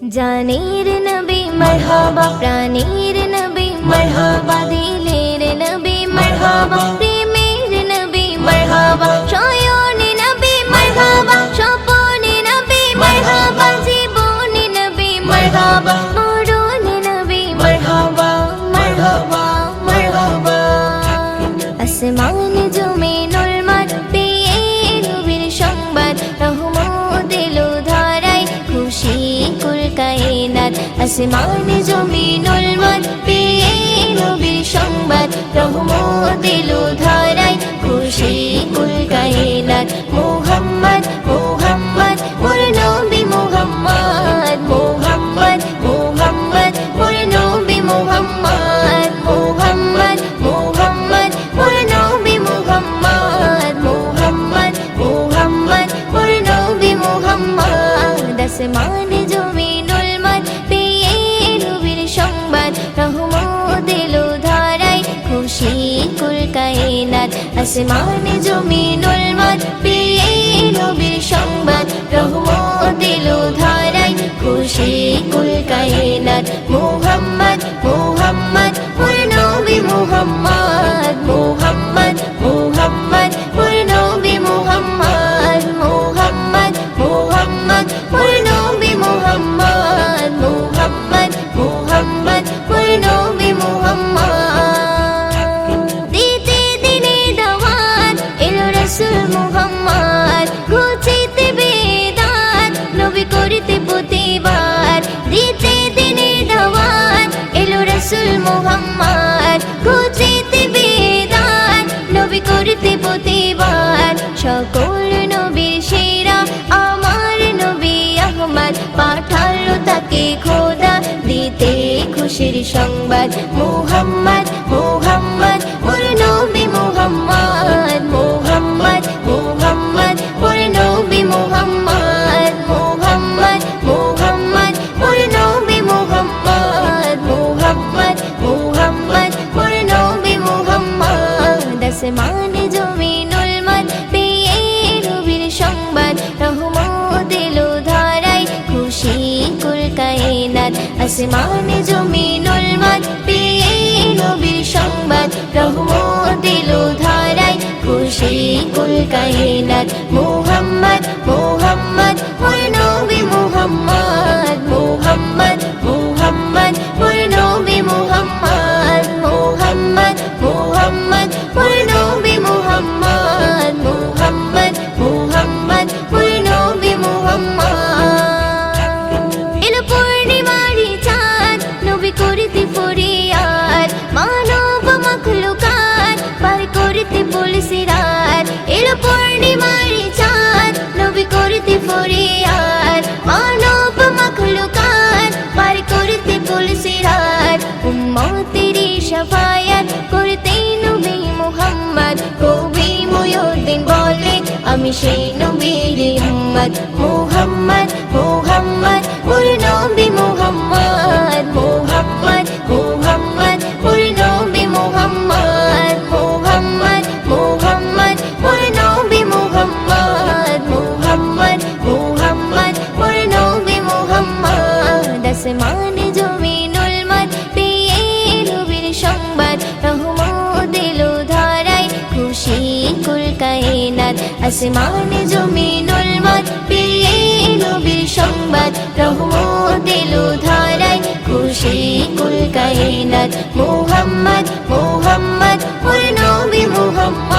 জানের নবী মরহাবা প্রাণের নবী মরহাবা দিলের নবী মারহাবা আসমান জমিনুল মাঠ পেয়ে নবীর সংবাদ রহমত এলো ধারায় খুশি কুল কায়নাত, মুহাম্মদ মুহাম্মদ মোর নবী মুহাম্মদ মুহাম্মদ মুহাম্মদ মোর নবী মুহাম্মদ মুহাম্মদ মুহাম্মদ মোর নবী মুহাম্মদ মুহাম্মদ মুহাম্মদ মোর নবী মুহাম্মদ আসমান কায়নাত আসমানে জমিনুল মাঠ পেয়ে নবীর সংবাদ রহমত এলো ধারায় খুশি কুল কায়নাত মুহাম্মদ মুহাম্মদ মোর নবী মুহাম্মদ। মুহাম্মদ ঘুচিতে বেদান নবী করতে প্রতিবার সকল নবীর সেরা আমার নবী আহমদ, পাঠালো তাকে খোদা, দিতে খুশির সংবাদ। মুহাম্মদ আসমান জমিনুল মাঠ পেয়ে নবীর সংবাদ, রহমত এলো ধারায়, খুশি কুল কায়নাত। আসমান জমিনুল মাঠ পেয়ে নবীর সংবাদ, রহমত এলো ধারায়, খুশি কুল কায়নাত। মুহাম্মদ মুহাম্মদ মোর নবী মুহাম্মদ আমি সেই নবীর উম্মত মুহাম্মদ মুহাম্মদ মোর নবী মুহাম্মদ মুহাম্মদ মুহাম্মদ মোর নবী মুহাম্মদ মুহাম্মদ মুহাম্মদ মোর নবী মুহাম্মদ মুহাম্মদ মুহাম্মদ মোর নবী মুহাম্মদ আসমান জমিনুল বিবাদ আসমানে জমিনুল মাদ পেয়ে এলো বীর সংবাদ রহমত এলো ধারায় খুশি কুল কায়নাত, মোহাম্মদ মোহাম্মদ ওই নবী মোহাম্মদ।